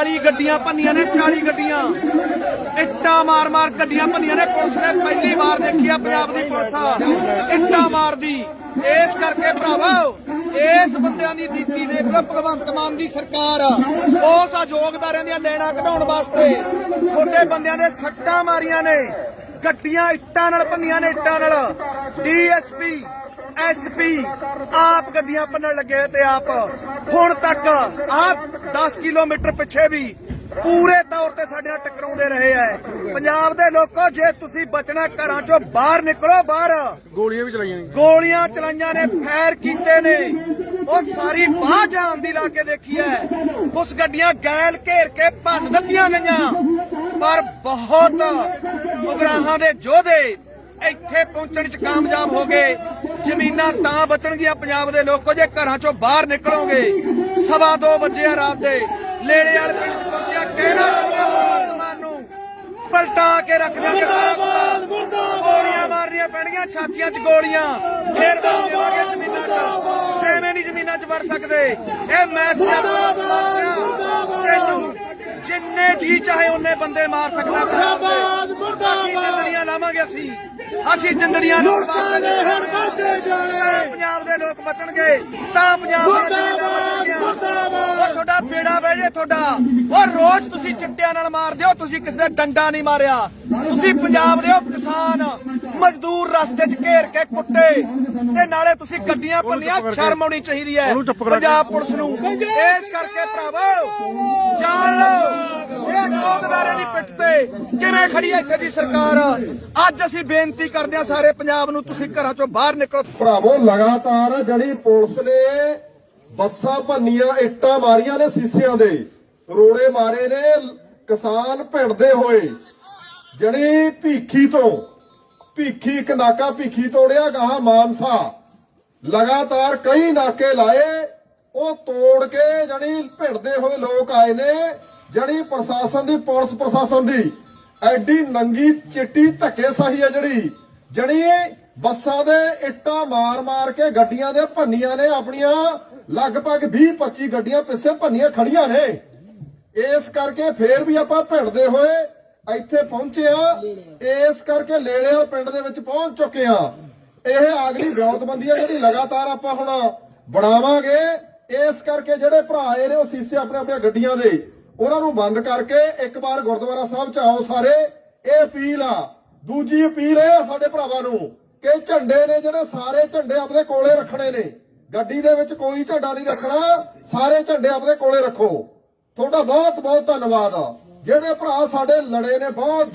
40 ਗੱਡੀਆਂ ਭੰਨੀਆਂ ਨੇ 40 ਗੱਡੀਆਂ। ਇੱਟਾਂ ਮਾਰ ਮਾਰ ਗੱਡੀਆਂ ਭੰਨੀਆਂ ਨੇ, ਪੁਲਿਸ ਨੇ ਪਹਿਲੀ ਵਾਰ ਦੇਖੀ ਆ ਪੰਜਾਬ ਦੀ ਪੁਲਿਸ ਇੱਟਾਂ ਮਾਰਦੀ। ਇਸ ਕਰਕੇ ਭਰਾਵੋ, ਇਸ ਬੰਦਿਆਂ ਦੀ ਨੀਤੀ ਦੇਖ ਲਓ, ਭਗਵੰਤ ਮਾਨ ਦੀ ਸਰਕਾਰ ਉਸ ਅਯੋਗਦਾਰਿਆਂ ਦੀਆਂ ਲੈਣਾ ਕਢਾਉਣ ਵਾਸਤੇ। ਛੋਟੇ ਬੰਦਿਆਂ ਦੇ ਸੱਟਾਂ ਮਾਰੀਆਂ ਨੇ, ਗੱਡੀਆਂ ਇੱਟਾਂ ਨਾਲ ਭੰਨੀਆਂ ਨੇ, ਇੱਟਾਂ ਨਾਲ। ਡੀਐਸਪੀ ਐਸਪੀ ਆਪ ਗੱਡੀਆਂ ਭੰਨਣ ਲੱਗੇ ਤੇ ਆਪ। ਹੁਣ ਤੱਕ ਆਪ 10 ਕਿਲੋਮੀਟਰ ਪਿੱਛੇ ਵੀ ਪੂਰੇ ਤੌਰ ਤੇ ਸਾਡੇ ਨਾਲ ਟਕਰਾਉਂਦੇ ਰਹੇ ਐ। ਪੰਜਾਬ ਦੇ ਲੋਕੋ ਜੇ ਤੁਸੀਂ ਬਚਣਾ ਘਰਾਂ ਚੋਂ ਬਾਹਰ ਨਿਕਲੋ ਬਾਹਰ। ਗੋਲੀਆਂ ਵੀ ਚਲਾਈਆਂ ਨੇ ਗੋਲੀਆਂ ਚਲਾਈਆਂ ਨੇ ਫਾਇਰ ਕੀਤੇ ਨੇ। ਉਹ ਸਾਰੀ ਬਾਹ ਜਾਨ ਦੀ ਲਾ ਕੇ ਦੇਖੀ ਐ। ਕੁਛ ਗੱਡੀਆਂ ਗੈਲ ਘੇਰ ਕੇ ਭੰਨ ਦਿੱਤੀਆਂ ਗਈਆਂ। ਪਰ ਬਹੁਤ ਉਗਰਾਹਾਂ ਦੇ ਯੋਧੇ ਇੱਥੇ ਪਹੁੰਚਣ ਚ ਕਾਮਯਾਬ ਹੋ ਗਏ। ਜ਼ਮੀਨਾਂ ਤਾਂ ਬਚਣਗੀਆਂ ਪੰਜਾਬ ਦੇ ਲੋਕੋ ਜੇ ਘਰਾਂ ਚੋਂ ਬਾਹਰ ਨਿਕਲੋਗੇ ਸਵਾ ਦੋ ਵਜੇ ਆ ਰਾਤ ਦੇ। ਲੇਲੇ ਵਾਲੇ ਪਿੰਡ ਪਹੁੰਚਿਆ ਕਹਿਣਾ ਚਾਹੁੰਦਾ ਮਾਨ ਨੂੰ? ਪਲਟਾ ਕੇ ਰੱਖ ਮੁਰਦਾਬਾਦ ਗੋਲੀਆਂ ਮਾਰਨੀਆਂ ਪੈਣਗੀਆਂ ਛਾਤੀਆਂ 'ਚ ਗੋਲੀਆਂ। ਫੇਰ ਜ਼ਮੀਨਾਂ 'ਚ। ਐਵੇਂ ਨਹੀਂ ਜ਼ਮੀਨਾਂ 'ਚ ਵੜ ਸਕਦੇ। ਇਹ ਮੈਸੇਜ ਜੀ ਚਾਹੇ ਉਹਨੇ ਬੰਦੇ ਮਾਰ ਸਕਦਾ ਮੁਰਦਾਬਾਦ ਮੁਰਦਾਬਾਦ। ਜਿੰਦੜੀਆਂ ਲਾਵਾਂਗੇ ਅਸੀਂ। ਅਸੀਂ ਜਿੰਦੜੀਆਂ ਲੋਕਾਂ ਦੇ ਵੱਧਦੇ ਜਾਣੇ। ਪੰਜਾਬ ਦੇ ਲੋਕ ਬਚਣਗੇ। ਤਾਂ ਪੰਜਾਬ ਮੁਰਦਾਬਾਦ ਮੁਰਦਾਬਾਦ। ਉਹ ਤੁਹਾਡਾ ਬੇੜਾ ਬਹਿ ਜੇ ਤੁਹਾਡਾ। ਉਹ ਰੋਜ਼ ਤੁਸੀਂ ਚਿੱਟਿਆਂ ਨਾਲ ਮਾਰਦੇ ਹੋ ਤੁਸੀਂ ਕਿਸੇ ਦਾ ਡੰਡਾ ਨਹੀਂ ਮਾਰਿਆ। ਤੁਸੀਂ ਪੰਜਾਬ ਦੇ ਹੋ ਕਿਸਾਨ ਮਜ਼ਦੂਰ ਰਸਤੇ 'ਚ ਘੇਰ ਕੇ ਕੁੱਟੇ। ਤੇ ਨਾਲੇ ਤੁਸੀਂ ਗੱਡੀਆਂ ਭੰਨੀਆਂ ਸ਼ਰਮ ਆਉਣੀ ਚਾਹੀਦੀ ਹੈ। ਪੰਜਾਬ ਪੁਲਿਸ ਨੂੰ। ਇਸ ਕਰਕੇ ਭਰਾਵੋ ਜਾਣ ਦੀ ਪਿੱਠ ਤੇ ਕਿਵੇਂ ਖੜੀ ਹੈ ਇੱਥੇ ਦੀ ਸਰਕਾਰ? ਅੱਜ ਅਸੀਂ ਬੇਨਤੀ ਕਰਦੇ ਹਾਂ ਸਾਰੇ ਪੰਜਾਬ ਨੂੰ, ਤੁਸੀਂ ਘਰਾਂ ਚੋਂ ਬਾਹਰ ਨਿਕਲੋ। ਭਰਾਵੋ, ਲਗਾਤਾਰ ਜਿਹੜੀ ਪੁਲਿਸ ਨੇ ਬੱਸਾਂ ਭੰਨੀਆਂ, ਇੱਟਾਂ ਮਾਰੀਆਂ ਨੇ ਸੀਸਿਆਂ ਦੇ, ਰੋੜੇ ਮਾਰੇ ਨੇ ਕਿਸਾਨ ਭਿੜਦੇ ਹੋਏ। ਜਿਹੜੀ ਭੀਖੀ ਤੋਂ, ਭੀਖੀ ਇੱਕ ਨਾਕਾ ਭੀਖੀ ਤੋੜਿਆ ਗਾਹਾਂ ਮਾਨਸਾ, ਲਗਾਤਾਰ ਕਈ ਨਾਕੇ ਲਾਏ, ਉਹ ਤੋੜ ਕੇ ਜਣੀ ਭਿੜਦੇ ਹੋਏ ਲੋਕ ਆਏ ਨੇ। ਜਣੀ ਪ੍ਰਸ਼ਾਸਨ ਦੀ, ਪੁਲਿਸ ਪ੍ਰਸ਼ਾਸਨ ਦੀ। ਐਡੀ ਨੰਗੀ ਚਿੱਟੀ ਧੱਕੇਸ਼ਾਹੀ ਹੈ ਜਿਹੜੀ। ਜਿਹੜੀ ਬੱਸਾਂ ਦੇ ਇੱਟਾਂ ਮਾਰ-ਮਾਰ ਕੇ ਗੱਡੀਆਂ ਦੇ ਭੰਨੀਆਂ ਨੇ ਆਪਣੀਆਂ। ਲਗਭਗ 20-25 ਗੱਡੀਆਂ ਪਿੱਛੇ ਭੰਨੀਆਂ ਖੜੀਆਂ ਨੇ। ਇਸ ਕਰਕੇ ਫੇਰ ਵੀ ਆਪਾਂ ਭਿੜਦੇ ਹੋਏ ਇੱਥੇ ਪਹੁੰਚੇ ਆ। ਇਸ ਕਰਕੇ ਲੇਲਿਆ ਪਿੰਡ ਦੇ ਵਿੱਚ ਪਹੁੰਚ ਚੁੱਕੇ ਆ। ਇਹ ਅਗਲੀ ਵਿਉਂਤਬੰਦੀ ਆ ਜਿਹੜੀ ਲਗਾਤਾਰ ਆਪਾਂ ਹੁਣ ਬਣਾਵਾਂਗੇ। ਇਸ ਕਰਕੇ ਜਿਹੜੇ ਭਰਾ ਆਏ ਨੇ ਉਹ ਸੀਸੇ ਆਪਣੇ ਆਪਣੇ ਗੱਡੀਆਂ ਦੇ। ਉਹਨਾਂ ਨੂੰ ਬੰਦ ਕਰਕੇ ਇੱਕ ਵਾਰ ਗੁਰਦੁਆਰਾ ਸਾਹਿਬ ਚ ਆਓ ਸਾਰੇ। ਇਹ ਅਪੀਲ ਆ। ਦੂਜੀ ਅਪੀਲ ਇਹ ਆ ਸਾਡੇ ਭਰਾਵਾਂ ਨੂੰ ਕਿ ਝੰਡੇ ਨੇ ਜਿਹੜੇ ਸਾਰੇ ਝੰਡੇ ਆਪਣੇ ਕੋਲੇ ਰੱਖਣੇ ਨੇ, ਗੱਡੀ ਦੇ ਵਿੱਚ ਕੋਈ ਝੰਡਾ ਨਹੀਂ ਰੱਖਣਾ, ਸਾਰੇ ਝੰਡੇ ਆਪਣੇ ਕੋਲੇ ਰੱਖੋ। ਤੁਹਾਡਾ ਬਹੁਤ ਬਹੁਤ ਧੰਨਵਾਦ ਆ। ਜਿਹੜੇ ਭਰਾ ਸਾਡੇ ਲੜੇ ਨੇ, ਬਹੁਤ